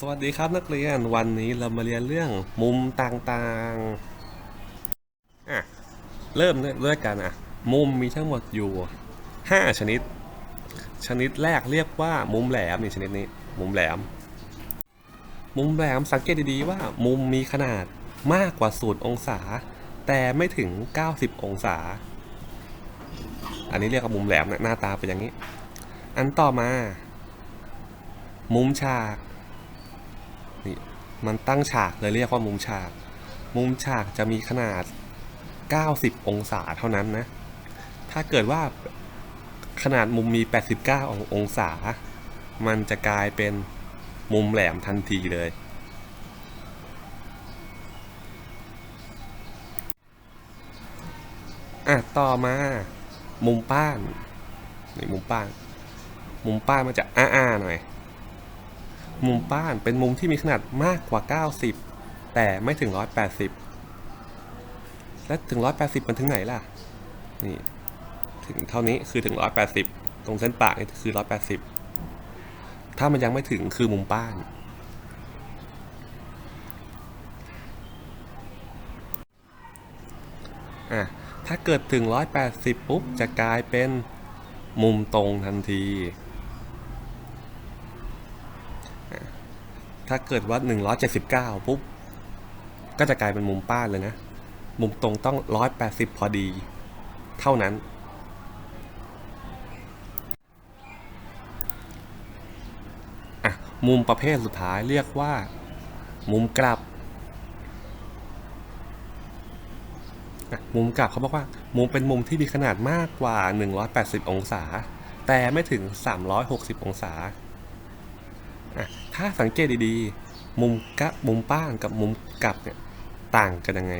สวัสดีครับนักเรียนวันนี้เรามาเรียนเรื่องมุมต่างๆอะเริ่มด้วยกันอะมุมมีทั้งหมดอยู่ 5 ชนิด ชนิดแรกเรียกว่ามุมแหลมนี่ชนิดนี้ มุมแหลม มุมแหลมสังเกตดีๆว่า มุมมีขนาดมากกว่าศูนย์องศา แต่ไม่ถึง 90 องศา อันนี้เรียกว่ามุมแหลมนะหน้าตาเป็นอย่างนี้ อันต่อมา มุมฉาก มันตั้งฉากเลยเรียกว่ามุมฉาก มุมฉากจะมีขนาด 90 องศาเท่านั้นนะ ถ้าเกิดว่าขนาดมุมมี 89 ององศา มันจะกลายเป็นมุมแหลมทันทีเลย อะ ต่อมา มุมป้านนี่มุมป้าน มุมป้านมันจะอ้าๆหน่อย มุมป้านเป็นมุมที่มีขนาดมากกว่า 90 แต่ไม่ถึง 180 และถึง 180 มันถึงไหนล่ะ นี่ ถึงเท่านี้คือถึง 180 ตรงเส้นปากนี่คือ 180 ถ้ามันยังไม่ถึงคือมุมป้าน อะ ถ้าเกิดถึง 180 ปุ๊บ จะกลายเป็นมุมตรงทันที ถ้าเกิดว่า 179 ปุ๊บ ก็จะกลายเป็นมุมป้านเลยนะ มุมตรงต้อง 180 พอดี เท่านั้นอะมุมประเภทสุดท้ายเรียกว่า มุมกลับอะมุมกลับเขาบอกว่า มุมเป็นมุมที่มีขนาดมากกว่า 180 องศา แต่ไม่ถึง 360 องศา ถ้าสังเกตดีๆ มุมกะมุมป้านกับมุมกลับเนี่ยต่างกันยังไง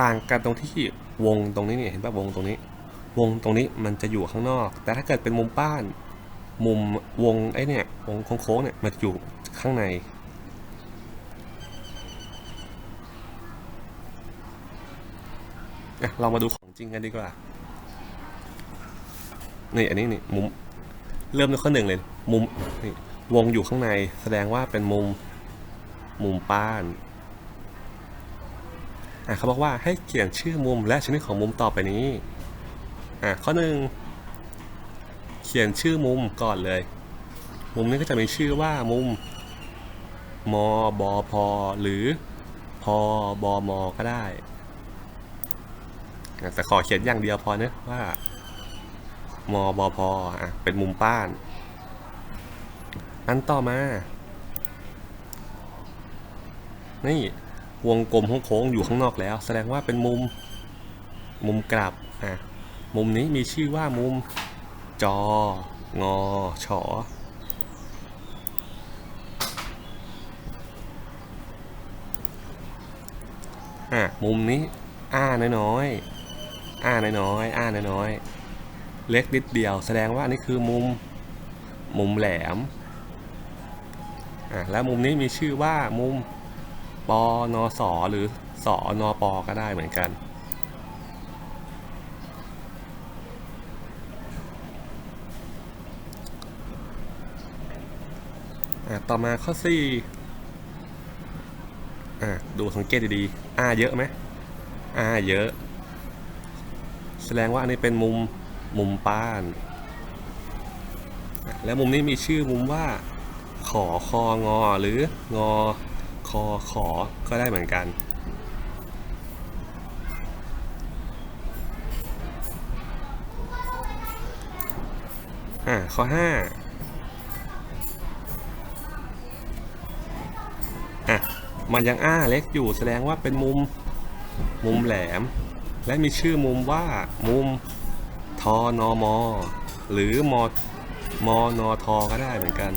ต่างกันตรงที่วงตรงนี้เนี่ยเห็นป่ะวงตรงนี้ วงตรงนี้มันจะอยู่ข้างนอก แต่ถ้าเกิดเป็นมุมป้าน มุมวงไอ้เนี่ยวงโค้งเนี่ยมันจะอยู่ข้างในเรามาดูของจริงกันดีกว่า นี่อันนี้นี่มุม เริ่มด้วยข้อหนึ่งเลย มุมวงอยู่ข้างในแสดงว่าเป็นมุมมุมป้านอะเขาบอกว่าให้เขียนชื่อมุมและชนิดของมุมต่อไปนี้อะข้อหนึ่งเขียนชื่อมุมก่อนเลย มุมนี้ก็จะมีชื่อว่ามุมมบพหรือพบมก็ได้แต่ขอเขียนอย่างเดียวพอเนะว่า มบพอะเป็นมุมป้าน อันต่อมา นี่วงกลมโค้งอยู่ข้างนอกแล้ว แสดงว่าเป็นมุมมุมกลับอะมุมนี้มีชื่อว่ามุมจองอฉออะมุมนี้อ้าน้อยๆอ้าน้อยๆอ้าน้อยๆ เล็กนิดเดียว แสดงว่านี่คือมุมมุมแหลมอะแล้วมุมนี้มีชื่อว่ามุมปนสหรือสอนปก็ได้เหมือนกันต่อมาข้อ4อ่ดูสังเกตดีๆอ้าเยอะไหมอ้าเยอะ แสดงว่าอันนี้เป็นมุม มุมป้าน และมุมนี้มีชื่อมุมว่า ขอคองอหรืองอคอขอก็ได้เหมือนกัน อ่าข้อ5อะ มันยังอ้าเล็กอยู่แสดงว่าเป็นมุมมุมแหลม และมีชื่อมุมว่ามุม ทอนอมอหรือมอมอนอทอก็ได้เหมือนกัน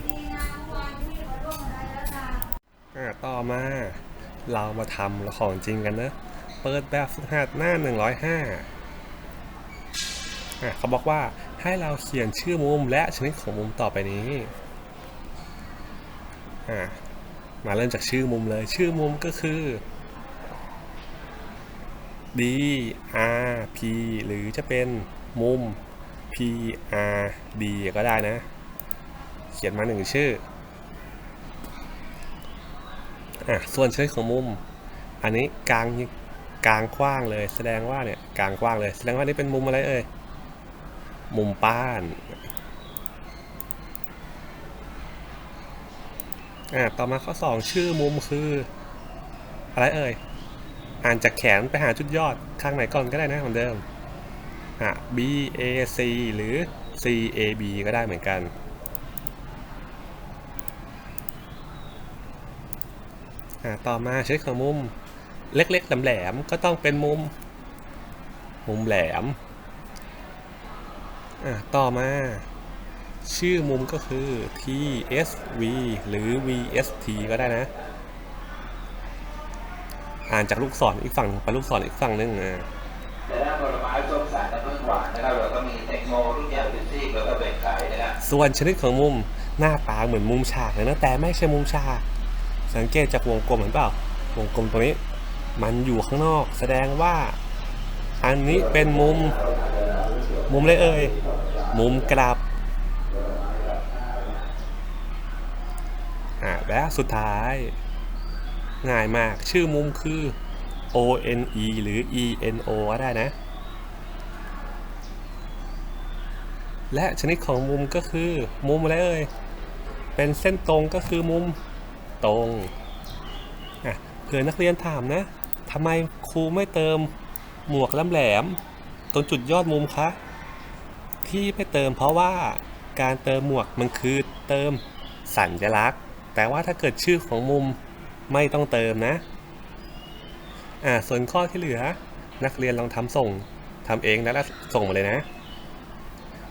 ต่อมาเรามาทำของจริงกันนะ เปิดแบบฝึกหัดหน้า 105อะเขาบอกว่าให้เราเขียนชื่อมุมและชนิดของมุมต่อไปนี้อะมาเริ่มจากชื่อมุมเลย ชื่อมุมก็คือ D R P หรือจะเป็น มุม P R D ก็ได้นะ เขียนมาหนึ่งชื่ออะส่วนชนิดของมุม อันนี้กลางกลางกว้างเลย แสดงว่าเนี่ยกลางกว้างเลย แสดงว่านี่เป็นมุมอะไรเอ่ยมุมป้านอะต่อมาข้อ 2 ชื่อมุมคือ อะไรเอ่ย อ่านจากแขนไปหาจุดยอดข้างไหนก่อนก็ได้นะเหมือนเดิม อะ B A C หรือ C A B ก็ได้เหมือนกัน ต่อมาชนิดของมุมเล็กๆแหลมๆก็ต้องเป็นมุม มุมแหลม ต่อมา ชื่อมุมก็คือ TSV หรือ VST ก็ได้นะ อ่านจากลูกศรอีกฝั่งไปลูกศรอีกฝั่งนึงอะ ส่วนชนิดของมุมหน้าตาเหมือนมุมฉากเลยนะแต่ไม่ใช่มุมฉากสังเกตจากวงกลมเห็นเปล่าวงกลมตรงนี้ มันอยู่ข้างนอก แสดงว่า อันนี้เป็นมุม มุมเลยเอ่ยมุมกลับอะและสุดท้าย ง่ายมากชื่อมุมคือ O N E หรือ E N O ก็ได้นะ และชนิดของมุมก็คือมุมอะไรเอ่ยเป็นเส้นตรงก็คือมุมตรงอะเผื่อนักเรียนถามนะทำไมครูไม่เติมหมวกแหลมๆตรงจุดยอดมุมคะที่ไม่เติมเพราะว่าการเติมหมวกมันคือเติมสัญลักษณ์ แต่ว่าถ้าเกิดชื่อของมุมไม่ต้องเติมนะอ่าส่วนข้อที่เหลือ นักเรียนลองทำส่งทำเองแล้วส่งมาเลยนะ